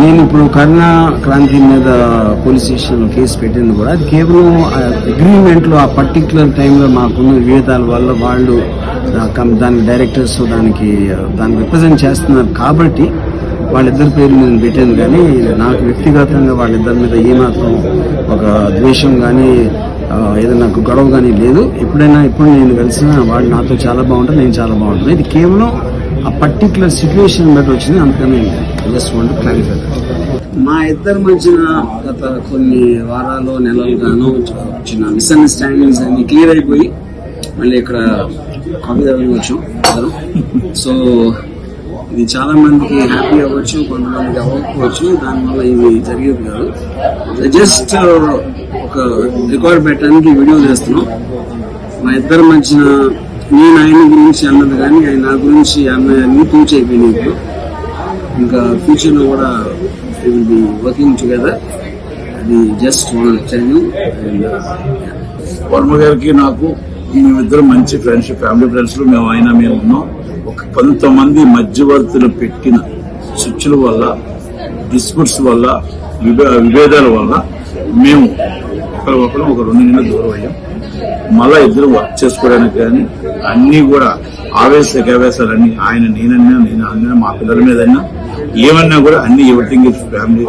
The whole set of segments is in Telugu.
నేను ఇప్పుడు కరుణా క్రాంతి మీద పోలీస్ స్టేషన్ కేసు పెట్టింది కూడా. అది కేవలం అగ్రిమెంట్లో ఆ పర్టికులర్ టైంలో మాకున్న వివేదాల వల్ల వాళ్ళు దాని డైరెక్టర్స్ దానికి దాన్ని రిప్రజెంట్ చేస్తున్నారు కాబట్టి వాళ్ళిద్దరి పేరు మీద పెట్టాను కానీ నాకు వ్యక్తిగతంగా వాళ్ళిద్దరి మీద ఏమాత్రం ఒక ద్వేషం కానీ ఏదైనా నాకు గొడవ కానీ లేదు. ఎప్పుడైనా ఇప్పుడు నేను కలిసిన వాళ్ళు నాతో చాలా బాగుంటారు నేను చాలా బాగుంటాను. ఇది కేవలం ఆ పర్టికులర్ సిచ్యువేషన్ బట్టి వచ్చింది. అందుకని జస్ట్ వాంట్ క్లారిఫై మా ఇద్దరి మధ్యన గత కొన్ని వారాలు నెలలుగాను చిన్న మిస్అండర్స్టాండింగ్స్ అన్ని క్లియర్ అయిపోయి మళ్ళీ ఇక్కడ కాఫీ దగ్గరికి వచ్చాం అందరం. సో ఇది చాలా మందికి హ్యాపీ అవ్వచ్చు కొంతమందికి అవ్వకపోవచ్చు దానివల్ల ఇది జరిగేది కాదు. జస్ట్ uh, ఒక రికార్డ్ పెట్టడానికి వీడియో చేస్తున్నాం. మా ఇద్దరి మధ్యన నేను ఆయన గురించి అన్నది కానీ ఆయన నా గురించి అన్నది పూర్తి అయిపోయినాయి ఇప్పుడు. ఇంకా ఫ్యూచర్లో కూడా విల్ బి వర్కింగ్ టుగెదర్ అది జస్ట్ వన్ వర్మ గారికి నాకు మేమిద్దరం మంచి ఫ్రెండ్షిప్ ఫ్యామిలీ ఫ్రెండ్స్ మేము ఆయన మేము ఉన్నాం. ఒక కొంతమంది మధ్యవర్తులు పెట్టిన స్విచ్ల వల్ల డిస్ప్యూట్స్ వల్ల విభే- విభేదాల వల్ల మేము ఒకరి ఒకరు ఒక రెండు నెలలు దూరం అయ్యాం. మళ్ళా ఇద్దరు వర్క్ చేసుకోవడానికి కానీ అన్నీ కూడా ఆవేశ గవేశాలన్నీ ఆయన నేనన్నా నేను అన్నా మా పిల్లల మీద అయినా ఏమన్నా కూడా అన్ని ఎవ్రీథింగ్ ఇస్ ఫ్యామిలీ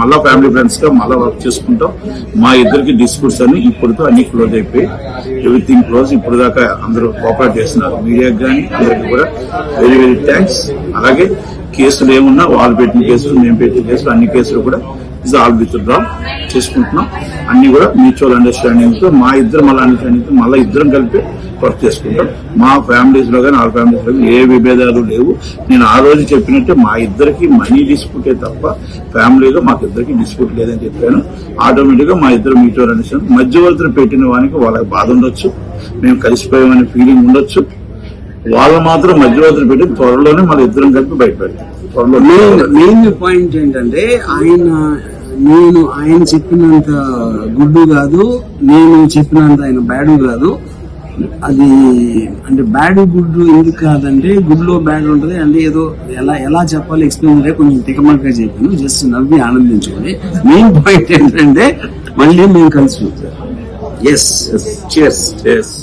మళ్ళా ఫ్యామిలీ ఫ్రెండ్స్గా మళ్ళా వర్క్ చేసుకుంటాం. మా ఇద్దరికి డిస్ప్యూట్స్ అన్ని ఇప్పుడుతో అన్ని క్లోజ్ అయిపోయి ఎవ్రీథింగ్ క్లోజ్ ఇప్పుడు దాకా అందరూ కోఆపరేట్ చేస్తున్నారు. మీడియాకి కానీ అందరికి కూడా వెరీ వెరీ థ్యాంక్స్ అలాగే కేసులు ఏమున్నా వాళ్ళు పెట్టిన కేసులు మేము పెట్టిన కేసులు అన్ని కేసులు కూడా ఆల్ విత్ డ్రా చేసుకుంటున్నాం. అన్ని కూడా మ్యూచువల్ అండర్స్టాండింగ్తో మా ఇద్దరు మళ్ళీ అండర్స్టాండింగ్తో మళ్ళీ ఇద్దరం కలిపి వర్క్ చేసుకుంటాం. మా ఫ్యామిలీస్లో కానీ వాళ్ళ ఫ్యామిలీస్లో కానీ ఏ విభేదాలు లేవు. నేను ఆ రోజు చెప్పినట్టే మా ఇద్దరికి మనీ డిస్ప్యూటే తప్ప ఫ్యామిలీలో మాకు ఇద్దరికి డిస్ప్యూట్ లేదని చెప్పాను. ఆటోమేటిక్గా మా ఇద్దరు మ్యూచువల్ అండర్స్టాండింగ్ మధ్యవర్తులు పెట్టిన వానికి వాళ్ళకి బాధ ఉండొచ్చు. మేము కలిసిపోయామనే ఫీలింగ్ ఉండొచ్చు. వాళ్ళు మాత్రం మధ్యవర్తులు పెట్టి త్వరలోనే మన ఇద్దరం కలిపి బయట పెడతాం త్వరలో మెయిన్ పాయింట్ ఏంటంటే ఆయన నేను ఆయన చెప్పినంత గుడ్డు కాదు నేను చెప్పినంత ఆయన బ్యాడు కాదు. అది అంటే బ్యాడ్ గుడ్డు ఎందుకు కాదంటే గుడ్లో బ్యాడ్ ఉంటుంది. అంటే ఏదో ఎలా ఎలా చెప్పాలి ఎక్స్ప్లెయిన్ అంటే కొంచెం తికమకగా చెప్పాను. జస్ట్ నవ్వి ఆనందించుకోండి మెయిన్ పాయింట్ ఏంటంటే మళ్ళీ మేము కలిసి ఎస్ Yes.